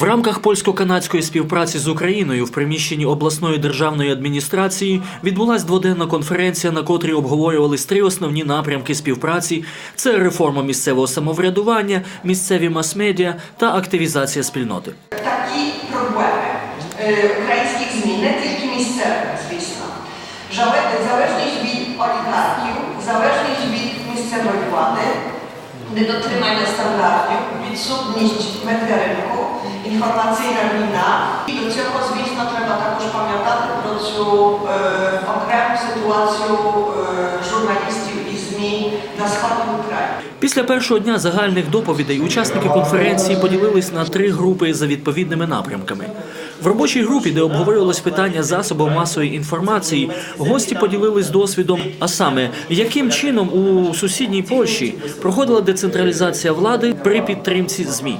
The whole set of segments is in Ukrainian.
В рамках польсько-канадської співпраці з Україною в приміщенні обласної державної адміністрації відбулась дводенна конференція, на котрій обговорювались три основні напрямки співпраці: це реформа місцевого самоврядування, місцеві мас-медіа та активізація спільноти. Такі проблеми е, українських ЗМІ, не тільки місцевих, звісно. Залежність від олігархів, залежність від місцевої влади, недотримання стандартів, відсутність медіаринку, інформаційна війна. І до цього, звісно, треба також пам'ятати про цю е, окрему ситуацію е, журналістів і ЗМІ на сході України. Після першого дня загальних доповідей учасники конференції поділились на три групи за відповідними напрямками. В робочій групі, де обговорювалось питання засобів масової інформації, гості поділились досвідом, а саме, яким чином у сусідній Польщі проходила децентралізація влади при підтримці ЗМІ.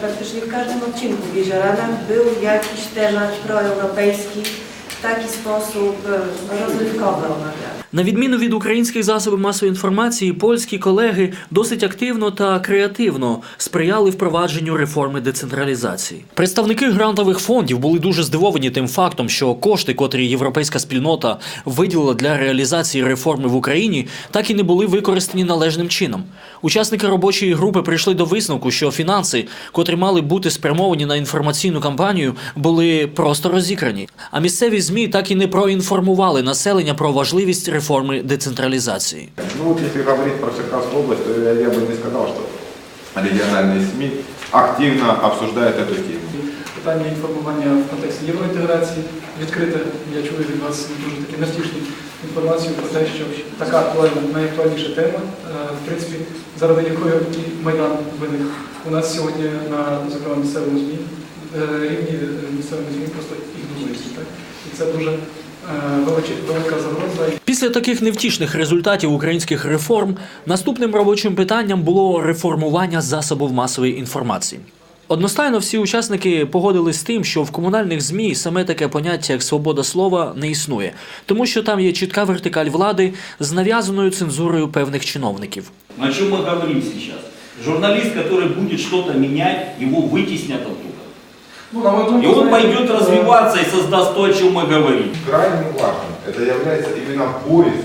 praktycznie w każdym odcinku w рада był jakiś temat proeuropejski w taki sposób rozrywkowy omawiany. На відміну від українських засобів масової інформації, польські колеги досить активно та креативно сприяли впровадженню реформи децентралізації. Представники грантових фондів були дуже здивовані тим фактом, що кошти, котрі європейська спільнота виділила для реалізації реформи в Україні, так і не були використані належним чином. Учасники робочої групи прийшли до висновку, що фінанси, котрі мали бути спрямовані на інформаційну кампанію, були просто розікрані. А місцеві змі так і не проінформували населення про важливість реформи децентралізації. Ну вот если говорить про Черкасскую область, то я, я бы не сказал, что региональные СМИ активно обсуждают эту тему. Питання інформування в контексті євроінтеграції відкрите. Я чую від вас дуже такі невтішні інформацію про те, що така актуальна, найактуальніша тема, е, в принципі, заради якої і Майдан виник у нас сьогодні на зокрема місцевому ЗМІ. е, Рівні місцевих ЗМІ просто ігноруються. Так? І це дуже е, величе- велика загроза. Після таких невтішних результатів українських реформ наступним робочим питанням було реформування засобів масової інформації. Одностайно всі учасники погодились з тим, що в комунальних змі саме таке поняття як свобода слова не існує, тому що там є чітка вертикаль влади з нав'язаною цензурою певних чиновників. О чем мы говорим сейчас? Журналист, который будет что-то менять, его вытеснят оттуда. Ну, на мою И думку, он знаєте, пойдет е, развиваться и создаст то, о чем мы говорим. Крайне важным это является именно поиск,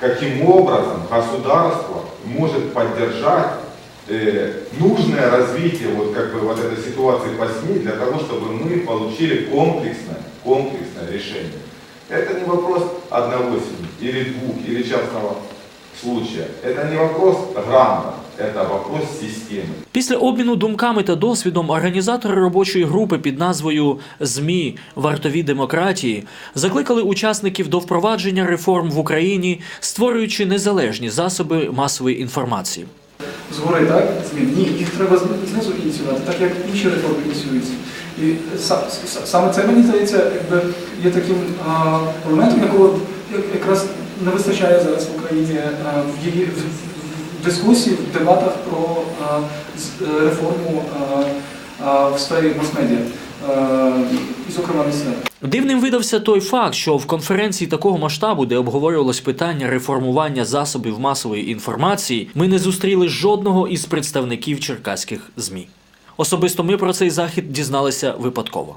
каким образом государство может поддержать э, нужное развитие вот как бы вот этой ситуации по СМИ для того, чтобы мы получили комплексное, комплексное решение. Это не вопрос одного СМИ, или двух, или частного случая. Это не вопрос гранта, вопрос. Після обміну думками та досвідом організатори робочої групи під назвою ЗМІ Вартові демократії закликали учасників до впровадження реформ в Україні, створюючи незалежні засоби масової інформації. згори, так, змін. Ні, їх треба знизу ініціювати, так як інші реформи ініціюються. І са- са- саме це, мені здається, якби є таким елементом, якого якраз не вистачає зараз в Україні в її дискусії, в дебатах про з- е, реформу а, в сфері мас-медіа, зокрема, місцевих. Дивним видався той факт, що в конференції такого масштабу, де обговорювалось питання реформування засобів масової інформації, ми не зустріли жодного із представників черкаських ЗМІ. Особисто ми про цей захід дізналися випадково.